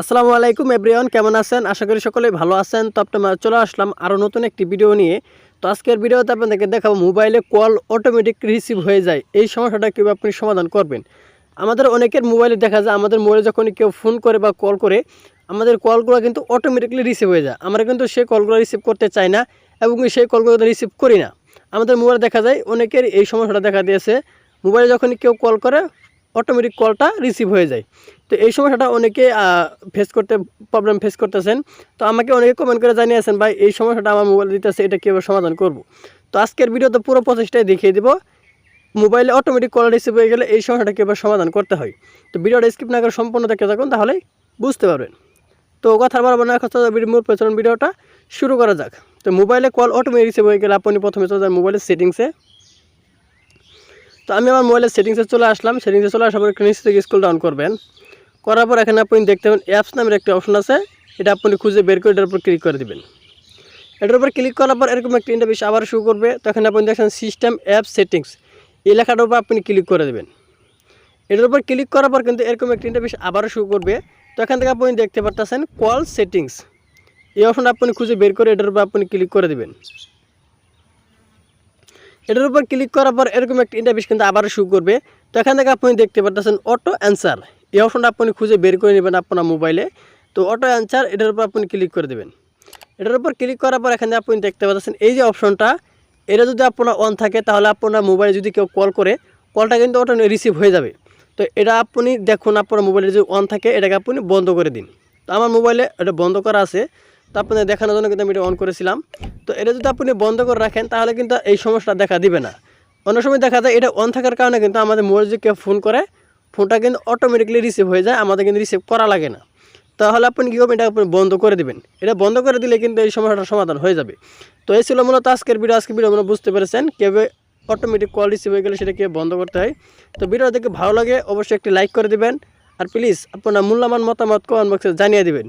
আসসালামু আলাইকুম এভরিওয়ান, কেমন আছেন? আশা করি সকলেই ভালো আছেন। তো আপনার চলে আসলাম আরও নতুন একটি ভিডিও নিয়ে। তো আজকের ভিডিওতে আপনাদেরকে দেখাবো মোবাইলে কল অটোমেটিক রিসিভ হয়ে যায়। এই সমস্যাটা কীভাবে আপনি সমাধান করবেন? আমাদের অনেকের মোবাইলে দেখা যায়, আমাদের মোবাইলে যখন কেউ ফোন করে বা কল করে, আমাদের কলগুলো কিন্তু অটোমেটিকলি রিসিভ হয়ে যায়। আমরা কিন্তু সেই কলগুলো রিসিভ করতে চাই না এবং সেই কলগুলো রিসিভ করি না। আমাদের মোবাইলে দেখা যায়, অনেকের এই সমস্যাটা দেখা দিয়েছে। মোবাইলে যখন কেউ কল করে অটোমেটিক কলটা রিসিভ হয়ে যায়। তো এই সমস্যাটা অনেকে ফেস করতে প্রবলেম ফেস করতেছেন। তো আমাকে অনেকে কমেন্ট করে জানিয়েছেন, ভাই, এই সমস্যাটা আমার মোবাইল দিতেছে, এটা কীভাবে সমাধান করব? তো আজকের ভিডিওতে পুরো প্রচেষ্টাই দেখিয়ে দেবো। মোবাইলে অটোমেটিক কল রিসিভ হয়ে গেলে এই সমস্যাটা কীভাবে সমাধান করতে হয়? তো ভিডিওটা স্কিপ না করে সম্পূর্ণ দেখতে থাকুন তাহলেই বুঝতে পারবেন। তো কথা বলব না, কথা মূল প্রচলন ভিডিওটা শুরু করা যাক। তো মোবাইলে কল অটোমেটিক রিসিভ হয়ে গেলে আপনি প্রথমে চলে যান মোবাইলের সেটিংসে তো আমি আমার মোবাইলের সেটিংসে চলে আসলাম। সেটিংসে চলে আসার পর একটু থেকে স্কুল ডাউন করবেন। করার পর এখানে আপনি দেখতে পাবেন অ্যাপস নামের একটি অপশন আছে। এটা আপনি খুঁজে বের করে এটার উপর ক্লিক করে দেবেন। এটার উপর ক্লিক করার পর এরকম একটি ইন্টারভিউ আবার শুরু করবে। তো এখানে আপনি দেখছেন সিস্টেম অ্যাপ সেটিংস এই লেখাটার উপর আপনি ক্লিক করে দেবেন। এটার উপর ক্লিক করার পর কিন্তু এরকম একটি ইন্টারভিউ আবারও শুরু করবে। তো এখান থেকে আপনি দেখতে পারতেছেন কল সেটিংস এই অপশনটা আপনি খুঁজে বের করে এটার উপর আপনি ক্লিক করে দেবেন। এটার উপর ক্লিক করার পর এরকম একটা ইন্টারভিউ কিন্তু আবারও শুরু করবে। তো এখান থেকে আপনি দেখতে পাচ্ছেন অটো অ্যান্সার এই অপশনটা আপনি খুঁজে বের করে নেবেন আপনার মোবাইলে তো অটো অ্যান্সার এটার উপর আপনি ক্লিক করে দেবেন। এটার উপর ক্লিক করার পর এখানে আপনি দেখতে পাচ্ছেন এই যে অপশনটা এটা যদি আপনার অন থাকে তাহলে আপনার মোবাইলে যদি কেউ কল করে কলটা কিন্তু অটো রিসিভ হয়ে যাবে। তো এটা আপনি দেখুন আপনার মোবাইলে যদি অন থাকে, এটাকে আপনি বন্ধ করে দিন। তো আমার মোবাইলে এটা বন্ধ করা আছে। তো আপনাদের দেখানোর জন্য কিন্তু আমি এটা অন করেছিলাম। তো এটা যদি আপনি বন্ধ করে রাখেন, তাহলে কিন্তু এই সমস্যাটা দেখা দিবে না। অন্য সময় দেখা যায় এটা অন থাকার কারণে কিন্তু আমাদের কেউ ফোন করে ফোনটা কিন্তু অটোমেটিকলি রিসিভ হয়ে যায়, আমাদের কিন্তু রিসিভ করা লাগে না। তাহলে আপনি কী করবেন, এটা আপনি বন্ধ করে দিবেন। এটা বন্ধ করে দিলে কিন্তু এই সমস্যাটার সমাধান হয়ে যাবে। তো এই ছিল মূলত আজকের ভিডিও আজকের ভিডিও আপনারা বুঝতে পেরেছেন কীভাবে অটোমেটিক কল রিসিভ হয়ে গেলে সেটাকে বন্ধ করতে হয়। তো ভিডিও দেখে ভালো লাগে, অবশ্যই একটি লাইক করে দিবেন। আর প্লিজ আপনার মূল্যবান মতামত কমেন্ট বক্সে জানিয়ে দিবেন।